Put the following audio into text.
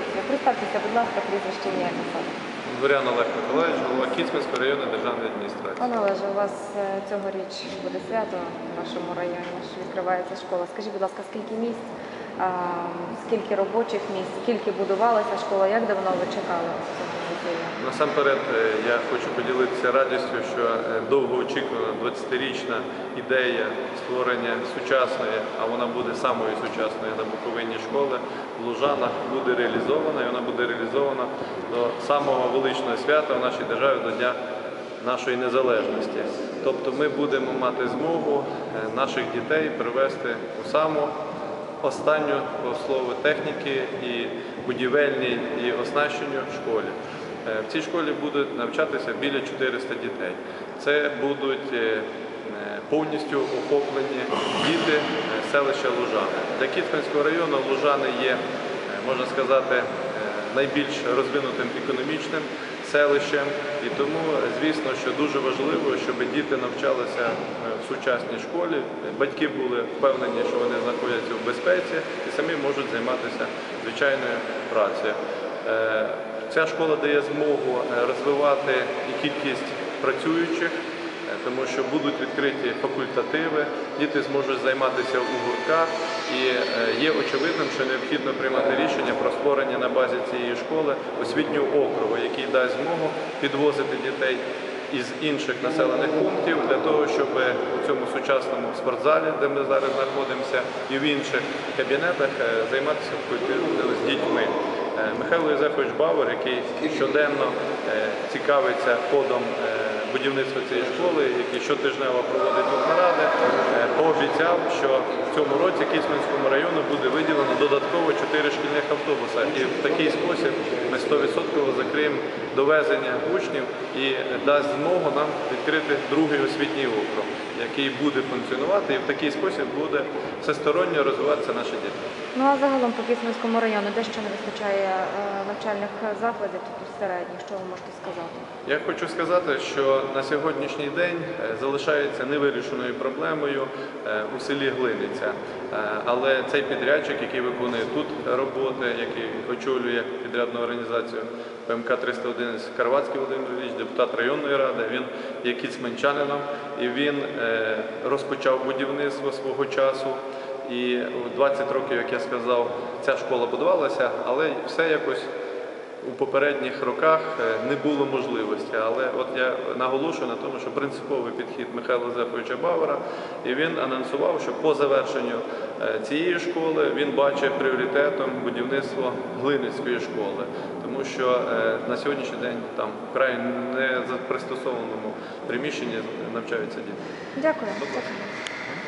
поліцію. Представтеся, будь ласка, прізвище ім'я і посаду. Дворян Олег Миколаївич, голова Кіцманської районної державної адміністрації. Пане Олеже, у вас е, цьогоріч буде свято в нашому районі, що відкривається школа. Скажіть, будь ласка, скільки місць, скільки робочих місць, скільки будувалася школа, як давно ви чекали? Насамперед е, я хочу поділитися радістю, що е, довгоочікувана 20-річна ідея створення сучасної, а вона буде самою сучасною на Буковині школи в Лужанах буде реалізована, і вона буде реалізована до самого величного свята в нашій державі до Дня нашої незалежності. Тобто ми будемо мати змогу е, наших дітей привести у саму останню по слову техніки і будівельній і оснащенню школі. Е, В цій школі будуть навчатися біля 400 дітей. Це будуть е, е, повністю охоплені діти селища Лужани. Для Кіцманського району Лужани є, можна сказати, найбільш розвинутим економічним селищем, і тому, звісно, що дуже важливо, щоб діти навчалися в сучасній школі. Батьки були впевнені, що вони знаходяться в безпеці і самі можуть займатися звичайною працею. Ця школа дає змогу е, розвивати і кількість працюючих, е, тому що будуть відкриті факультативи, діти зможуть займатися у гуртках, і е, є очевидним, що необхідно приймати рішення про створення на базі цієї школи освітнього округу, який дасть змогу підвозити дітей із інших населених пунктів для того, щоб у цьому сучасному спортзалі, де ми зараз знаходимося, і в інших кабінетах займатися з дітьми. Е, Михайло Юзефович Бауер, який щоденно е, цікавиться ходом е, будівництва цієї школи, який щотижнево проводить тут наради, пообіцяв, що в цьому році Кіцманському району буде виділено додатково 4 шкільних автобуса. І в такий спосіб ми 100% закриємо довезення учнів і дасть змогу нам відкрити другий освітній округ, який буде функціонувати, і в такий спосіб буде всесторонньо розвиватися наші діти. Ну а загалом по Кіцманському району дещо не вистачає навчальних закладів, тобто середніх, що ви можете сказати? Я хочу сказати, що на сьогоднішній день е, залишається невирішеною проблемою е, у селі Глиниця. Е, Але цей підрядчик, який виконує тут роботи, який очолює підрядну організацію ПМК 311 Карвацький Володимир Ілліч, депутат районної ради, він є кіцманчанином і він е, розпочав будівництво свого часу. І у 20 років, як я сказав, ця школа будувалася, але все якось у попередніх роках е, не було можливості. Але от я наголошую на тому, що принциповий підхід Михайла Зефовича Бауера, і він анонсував, що по завершенню е, цієї школи він бачить пріоритетом будівництво Глиницької школи, тому що е, на сьогоднішній день там вкрай не пристосованому приміщенні навчаються діти. Дякую.